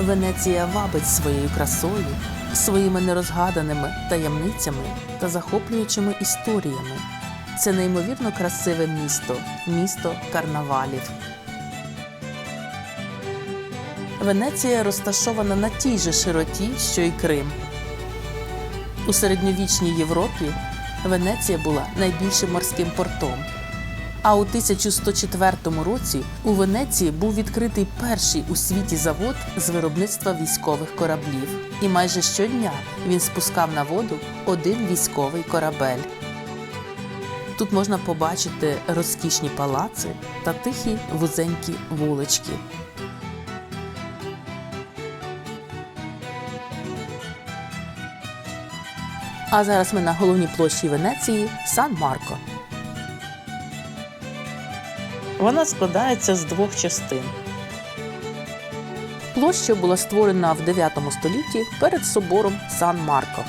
Венеція вабить своєю красою, своїми нерозгаданими таємницями та захоплюючими історіями. Це неймовірно красиве місто, місто карнавалів. Венеція розташована на тій же широті, що й Крим. У середньовічній Європі Венеція була найбільшим морським портом. А у 1104 році у Венеції був відкритий перший у світі завод з виробництва військових кораблів. І майже щодня він спускав на воду один військовий корабель. Тут можна побачити розкішні палаци та тихі вузенькі вулички. А зараз ми на головній площі Венеції Сан-Марко. Вона складається з двох частин. Площа була створена в 9 столітті перед собором Сан-Марко.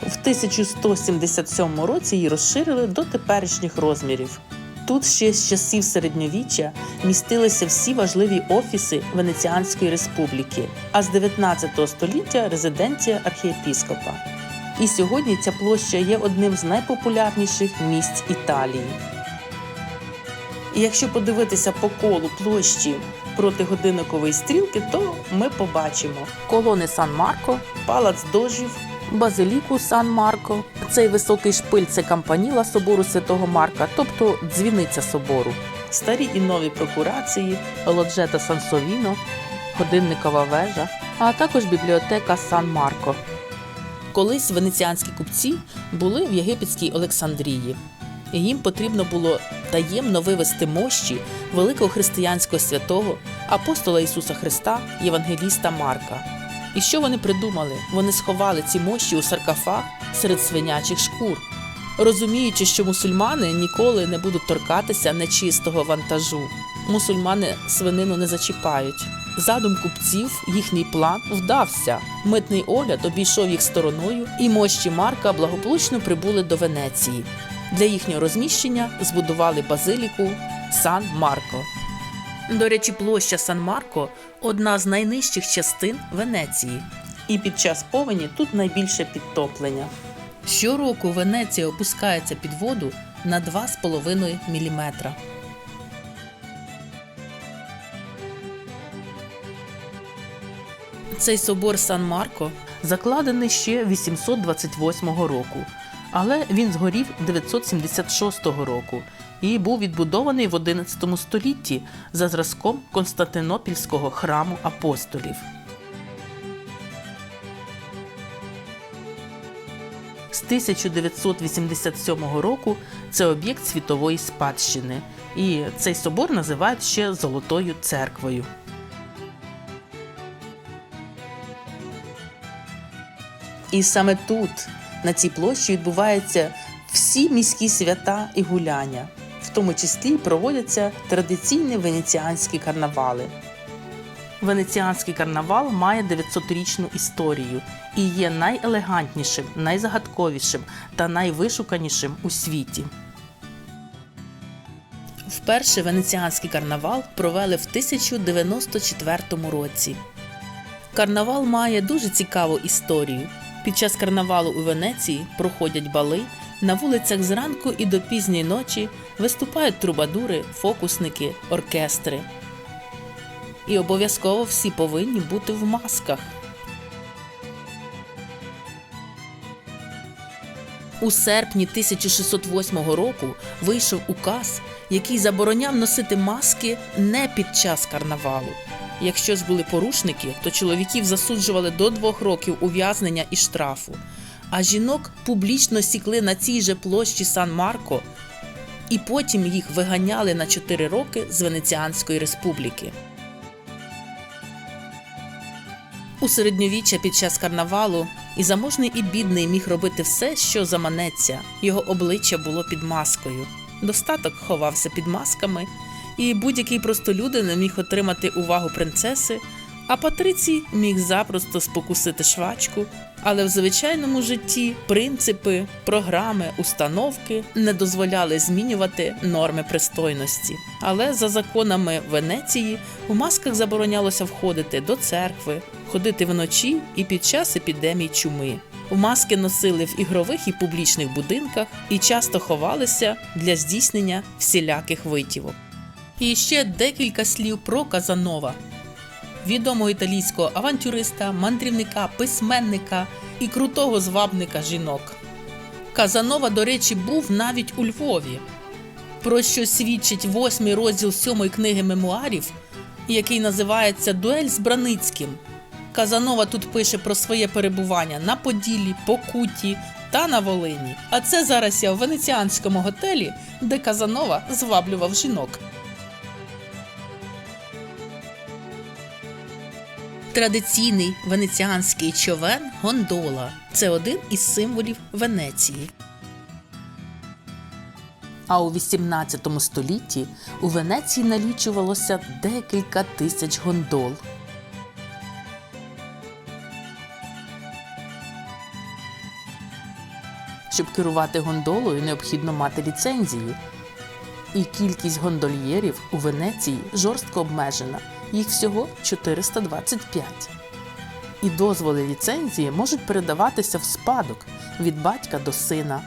В 1177 році її розширили до теперішніх розмірів. Тут ще з часів середньовіччя містилися всі важливі офіси Венеціанської республіки, а з 19 століття резиденція архієпіскопа. І сьогодні ця площа є одним з найпопулярніших місць Італії. І якщо подивитися по колу площі проти годинникової стрілки, то ми побачимо колони Сан-Марко, палац дожів, базиліку Сан-Марко. Цей високий шпиль це кампаніла собору Святого Марка, тобто дзвіниця собору, старі і нові прокурації, лоджета Сансовіно, годинникова вежа, а також бібліотека Сан-Марко. Колись венеціанські купці були в єгипетській Олександрії. Їм потрібно було таємно вивести мощі великого християнського святого апостола Ісуса Христа, Євангеліста Марка. І що вони придумали? Вони сховали ці мощі у саркофаг серед свинячих шкур, розуміючи, що мусульмани ніколи не будуть торкатися нечистого вантажу. Мусульмани свинину не зачіпають. Задум купців, їхній план вдався. Митний огляд обійшов їх стороною, і мощі Марка благополучно прибули до Венеції. Для їхнього розміщення збудували базиліку Сан Марко. До речі, площа Сан Марко одна з найнижчих частин Венеції. І під час повені тут найбільше підтоплення. Щороку Венеція опускається під воду на 2,5 мм. Цей собор Сан Марко закладений ще 828 року, але він згорів 976 року і був відбудований в 11 столітті за зразком Константинопільського храму апостолів. З 1987 року це об'єкт світової спадщини, і цей собор називають ще Золотою церквою. І саме тут, на цій площі, відбуваються всі міські свята і гуляння, в тому числі проводяться традиційні венеціанські карнавали. Венеціанський карнавал має 900-річну історію і є найелегантнішим, найзагадковішим та найвишуканішим у світі. Вперше венеціанський карнавал провели в 1094 році. Карнавал має дуже цікаву історію. Під час карнавалу у Венеції проходять бали, на вулицях зранку і до пізньої ночі виступають трубадури, фокусники, оркестри. І обов'язково всі повинні бути в масках. У серпні 1608 року вийшов указ, який забороняв носити маски не під час карнавалу. Якщо ж були порушники, то чоловіків засуджували до двох років ув'язнення і штрафу. А жінок публічно сікли на цій же площі Сан-Марко, і потім їх виганяли на 4 роки з Венеціанської республіки. У середньовіччя під час карнавалу і заможний, і бідний міг робити все, що заманеться. Його обличчя було під маскою. Достаток ховався під масками, і будь-який простолюдин міг отримати увагу принцеси, А Патрицій міг запросто спокусити швачку, але в звичайному житті принципи, програми, установки не дозволяли змінювати норми пристойності. Але за законами Венеції у масках заборонялося входити до церкви, ходити вночі і під час епідемій чуми. Маски носили в ігрових і публічних будинках і часто ховалися для здійснення всіляких витівок. І ще декілька слів про Казанова, відомого італійського авантюриста, мандрівника, письменника і крутого звабника жінок. Казанова, до речі, був навіть у Львові, про що свідчить восьмий розділ сьомої книги мемуарів, який називається Дуель з Браницьким. Казанова тут пише про своє перебування на Поділлі, Покуті та на Волині. А це зараз я в венеціанському готелі, де Казанова зваблював жінок. Традиційний венеціанський човен гондола це один із символів Венеції. А у 18 столітті у Венеції налічувалося декілька тисяч гондол. Щоб керувати гондолою, необхідно мати ліцензію. І кількість гондольєрів у Венеції жорстко обмежена. Їх всього 425. І дозволи ліцензії можуть передаватися в спадок від батька до сина.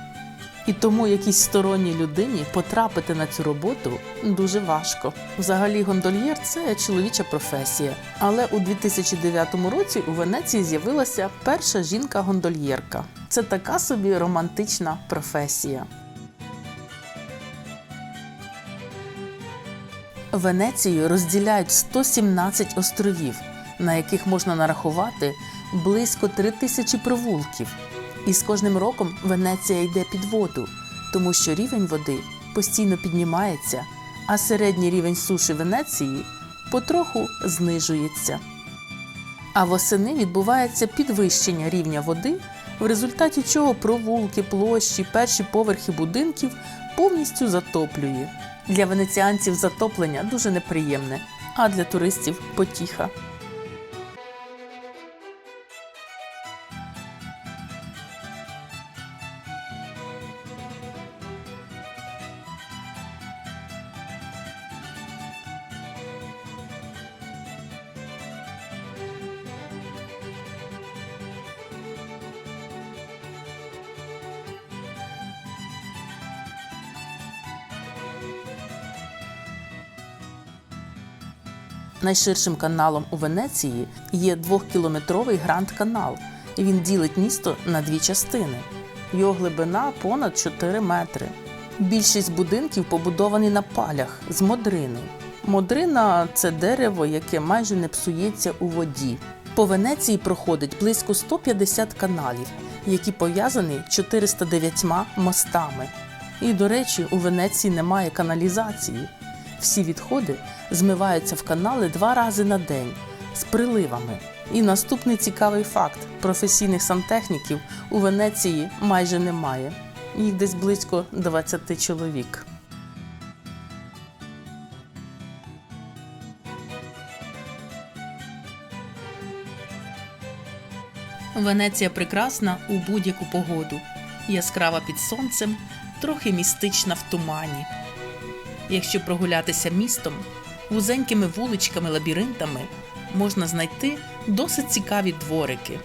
І тому якійсь сторонній людині потрапити на цю роботу дуже важко. Взагалі, гондольєр це чоловіча професія. Але у 2009 році у Венеції з'явилася перша жінка-гондольєрка. Це така собі романтична професія. Венецію розділяють 117 островів, на яких можна нарахувати близько 3 тисячі провулків. І з кожним роком Венеція йде під воду, тому що рівень води постійно піднімається, а середній рівень суші Венеції потроху знижується. А восени відбувається підвищення рівня води, в результаті чого провулки, площі, перші поверхи будинків повністю затоплює. Для венеціанців затоплення дуже неприємне, а для туристів потіха. Найширшим каналом у Венеції є двохкілометровий Гранд Канал. Він ділить місто на дві частини. Його глибина понад 4 метри. Більшість будинків побудовані на палях з модрини. Модрина це дерево, яке майже не псується у воді. По Венеції проходить близько 150 каналів, які пов'язані 409 мостами. І, до речі, у Венеції немає каналізації. Всі відходи змиваються в канали два рази на день з приливами. І наступний цікавий факт: професійних сантехніків у Венеції майже немає. Їх десь близько 20 чоловік. Венеція прекрасна у будь-яку погоду. Яскрава під сонцем, трохи містична в тумані. Якщо прогулятися містом, вузенькими вуличками, лабіринтами можна знайти досить цікаві дворики.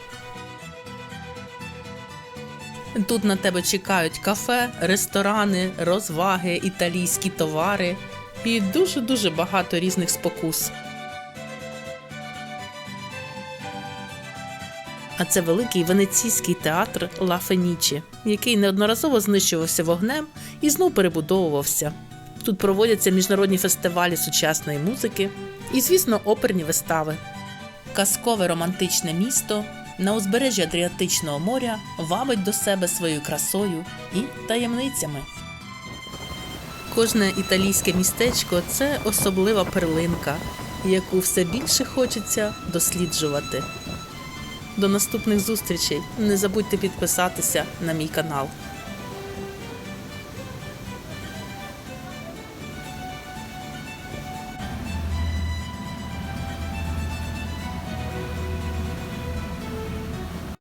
Тут на тебе чекають кафе, ресторани, розваги, італійські товари і дуже-дуже багато різних спокус. А це великий венеційський театр Ла Фенічі, який неодноразово знищувався вогнем і знов перебудовувався. Тут проводяться міжнародні фестивалі сучасної музики і, звісно, оперні вистави. Казкове романтичне місто на узбережжі Адріатичного моря вабить до себе своєю красою і таємницями. Кожне італійське містечко це особлива перлинка, яку все більше хочеться досліджувати. До наступних зустрічей. Не забудьте підписатися на мій канал.